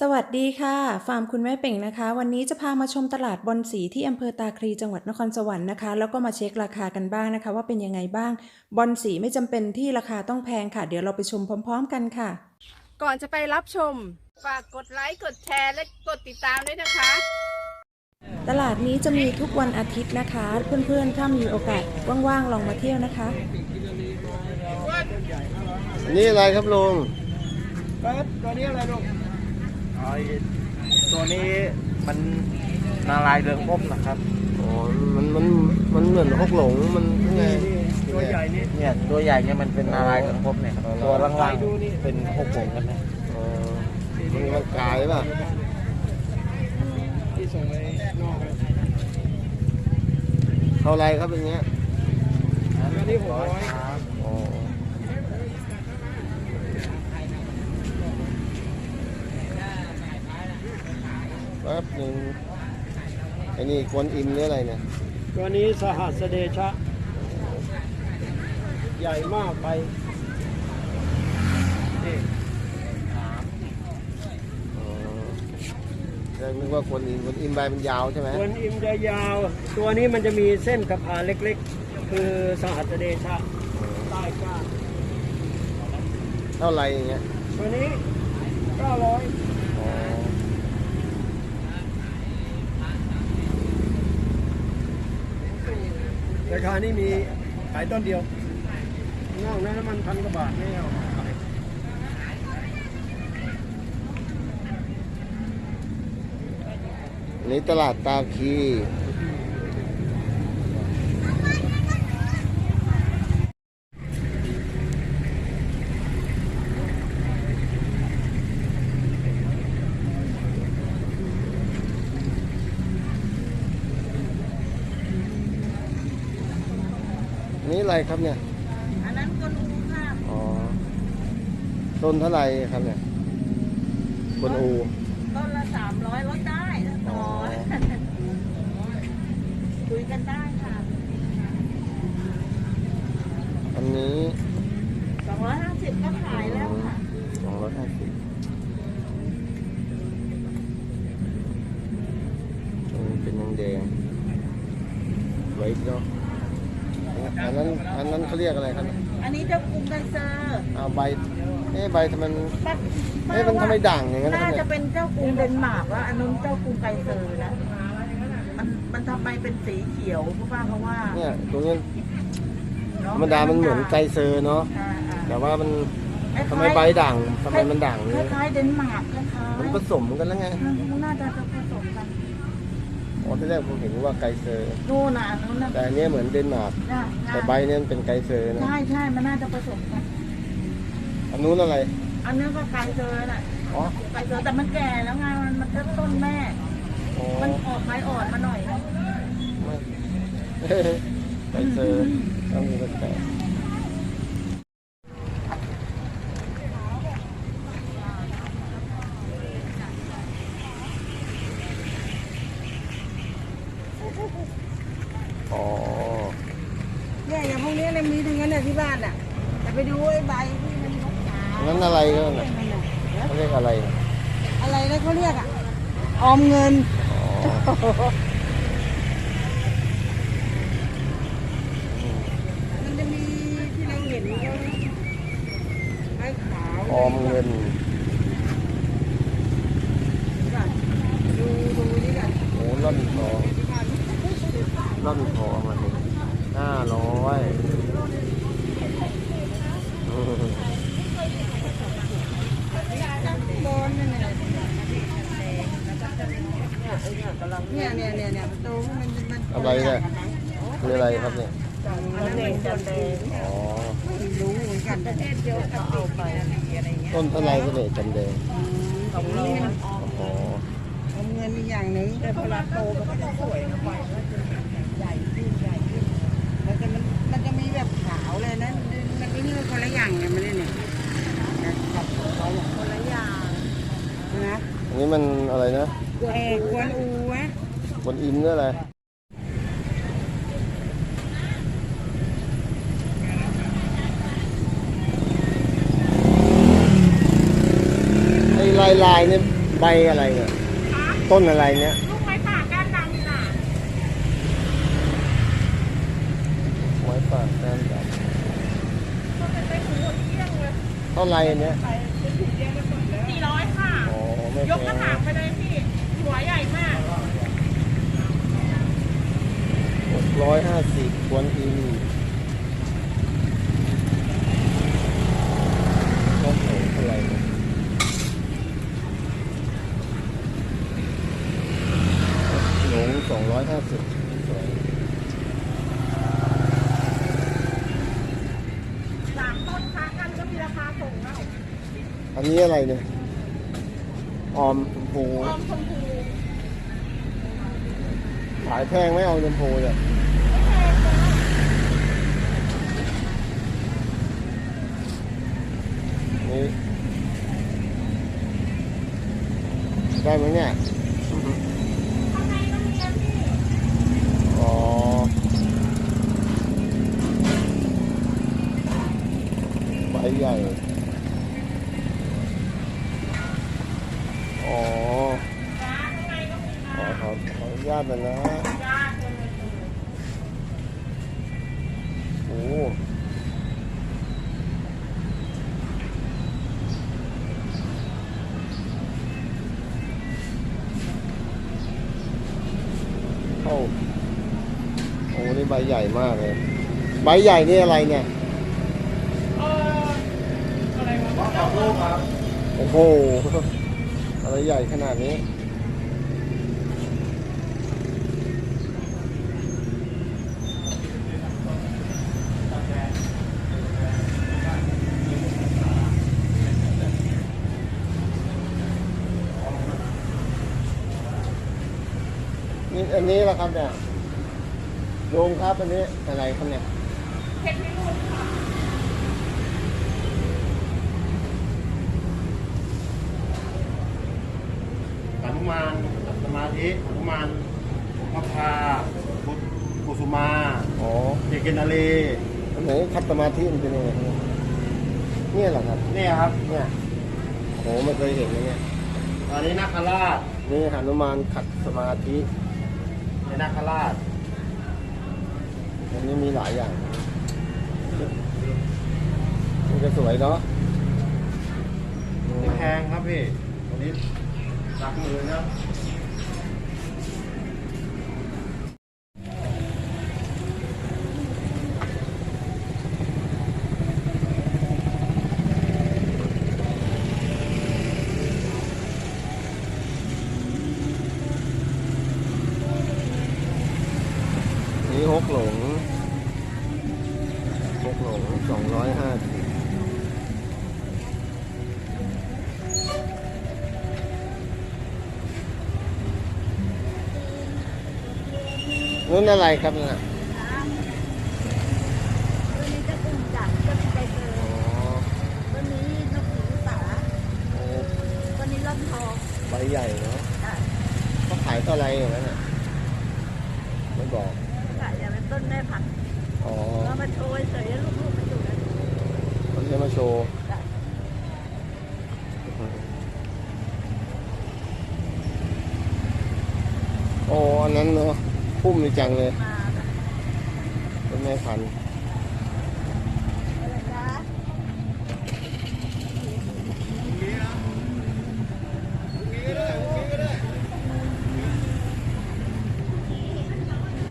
สวัสดีค่ะ ฟาร์มคุณแม่เป่งนะคะ วันนี้จะพามาชมตลาดบอนสีที่อำเภอตาคลีจังหวัดนครสวรรค์นะคะ แล้วก็มาเช็คราคากันบ้างนะคะ ว่าเป็นยังไงบ้าง บอนสีไม่จำเป็นที่ราคาต้องแพงค่ะ เดี๋ยวเราไปชมพร้อม ๆ กันค่ะ ก่อนจะไปรับชม ฝากกดไลค์ กดแชร์และกดติดตามด้วยนะคะ ตลาดนี้จะมีทุกวันอาทิตย์นะคะ เพื่อนๆ ถ้ามีโอกาสว่างๆ ลองมาเที่ยวนะคะ อันนี่อะไรครับลุงครับตัวนี้อะไรลูกอ๋อ ตัวนี้มันนารายณ์เรืองพบนะครับอ๋อมันมันมันเหมือนฮกหลงมันยังไงตัวใหญ่นี่เนี่ยตัวใหญ่เนี่ยมันเป็นนารายณ์เรืองพบเนี่ยครับตัวล่างๆเป็นพวกผงกันนะอ๋อมันมันกายป่ะที่ส่งไปนอกนะเท่าไรครับอย่างเงี้ยตัวนี้หกร้อย แป๊บหนึ่งไอ้นี่กวนอิมหรืออะไรเนี่ยตัวนี้สหัสเดชะ ใหญ่มากไปนี่อ๋อยังนึกว่ากวนอิมกวนอิมใบมันยาวใช่ไหมตัวอิมจะยาว ตัวนี้มันจะมีเส้นกระพานเล็กๆ คือสหัสเดชะใต้ก้านเท่าไรอย่างเงี้ยตัวนี้900 อ๋อราคานี่มีขายต้นเดียวนอกนั้นมันพันกว่าบาทไม่เอาขายอันนี้ตลาดตาคี นนี้อะไรครับเนี่ย อันนั้นก็รู้ค่ะอ๋อ ต้นเท่าไหร่ครับเนี่ยบนอูต้นละสามร้อยลดได้ต่อคุยกันได้ค่ะ อันนี้สองร้อยห้าสิบก็ขายแล้วค่ะสองร้อยห้าสิบอันนี้เป็นยังแดงไว้เนาะ อันนั้นอันนั้นเขาเรียกอะไรครับอันนี้เจ้ากรุงไกเซอร์เอาใบเอ๊ะใบทำไมมันป้าเอ๊ะมันทำไมด่างอย่างนั้นนะคน่ารับจะเนี่ยเป็นเจ้ากรุงเดนมาร์กแล้วอันนู้นเจ้ากรุงไกเซอร์นะ มันมันทำไมเป็นสีเขียวเพราะว่าเพราะว่าเนี่ยตรงนี้เนธอะรรมดามันเหมือนไกเซอร์เนาะอ่าอ่าแต่ว่ามันคล้ายๆทำไมใบด่างทำไมมันด่างคเนี่ยล้ายๆเดนมาร์กคล้ายๆมันผสมกันแล้วไงมันน่าจะผสมกัน อ๋อที่แรกผมเห็นว่าไกเซอร์นู่นน่ะอันนู้นน่ะแต่อันเนี้ยเหมือนเดนมาร์กใช่แต่ใบเนี่ยมันเป็นไกเซอร์นะใช่ใช่มันน่าจะผสมกันอันนู้นอะไร อันนี้ก็ไกลเซอร์น่ะอ๋อไกลเซอร์แต่มันแก่แล้วไงมันมันก็ต้นแม่ อ๋อมันออกใบอ่อนมาหน่อยนะไม่ ไกเซอร์ต้องมีแปลก อ๋อ เนี่ยอย่างพวกนี้เนี่ยมี ทั้งนั้นน่ะที่บ้านอะแต่ไปดูไอ้ใบที่มันขาวๆนั้นอะไรก็น่ะเขาเรียกอะไรอะไรนะเขาเรียกอะออมเงินอ๋อมันจะมีที่เราเห็นเขาไอ้ขาว ออมเงิน ดูดูนี่กัน โอ้ล่อนทองล่อนทองอันนี้ห้าร้อยอืม บอลนั่นแหละ เนี่ยเนี่ยเนี่ยเนี่ยประตูมันมันอะไรเนี่ยคืออะไรครับเนี่ยจันแดงจันแดงอ๋อไม่รู้เหมือนกันประเทศเดียวกันเอาไปอะไรเงี้ยต้นเท่าไหรก็เลยจำแดงของนี้มันอ๋ออมเงินมีอย่างหนึ่งแต่พอเราโตมันก็จะสวยนะไปก็จะใหญ่ขึ้นใหญ่ขึ้นแล้วก็มันมันจะมีแบบขาวเลยนะมันไม่นี่มันคนละอย่างไงมันเนี่ยกับเขาคนละอย่างนะอันนี้มันอะไรนะกวนเอ กกวนอูวะบนอิมหรืออะไรไอ้ลายลายๆเนี่ยใบอะไรเนี่ยต้นอะไรเนี่ยลูกไม้ป่าก้านดำน่ะไม้ป่าแซมดมันเป็นไปหูเที่ยงเลยำเท่าไรอันเนี้ยไปเป็นถุงแยกกันหมดแล้วสี่ร้อยค่ะ อ๋อไม่ยแพกกระงถางไปเลยพี่ หัวใหญ่มาก หก ร้อยห้าสิบควนอินก็โหเท่าไหร่เนี่ยหลงสองร้อยห้าสิบสวยสามต้นค้ากันก็มีราคาส่งแล้วอันนี้อะไรเนี่ย ออมชมพูออมชมพูขายแพงไหมออมชมพูเนี่ย นี่ได้ไหมเนี่ยข้างใเข้าโอ้นี่ใบใหญ่มากเลย ใบใหญ่นี่อะไรเนี่ยเอออะไรวะขอบลูกครับโอ้โห อะไรใหญ่ขนาดนี้ อันนี้ละครับเนี่ยโยมครับอันนี้อะไรครับเนี่ยเพชรพิรุณค่ะหนุมานสมาธิหนุมานมะพร้าวพุทธกุสุมาอ๋อเจเกนาลีอันไหนคัดสมาธิมันเป็นยังไงครับเนี่ยเหรอครับ เนี่ยครับเนี่ยโหไม่เคยเห็นเลยเนี่ยอันนี้นาคราชนี่หนุมานขัดสมาธิ นี่นาคราชอันนี้มีหลายอย่างมันจะสวยเนาะอืมนี่แพงครับพี่อันนี้หลักหมื่นนะ นี่ฮกหลงฮกหลงสองร้อยห้าสิบ นู่นอะไรครับน่ะวันนี้จะกลุ่มจัดจะมีใบเตยอ๋อวันนี้นกหูสาโอ้วันนี้ล่อนทองใบใหญ่เนาะค่ะเขาขายเท่าไรอย่างนั้นอะไม่บอกค่ะอย่าเป็นต้นแม่พันธุ์อ๋อเรามาโชว์เฉยๆลูกๆมาอยู่นะเขาจะมาโชว์ค่ะโอ้อันนั้นเนาะ พุ่มดีจังเลย ต้นไม้พันธุ์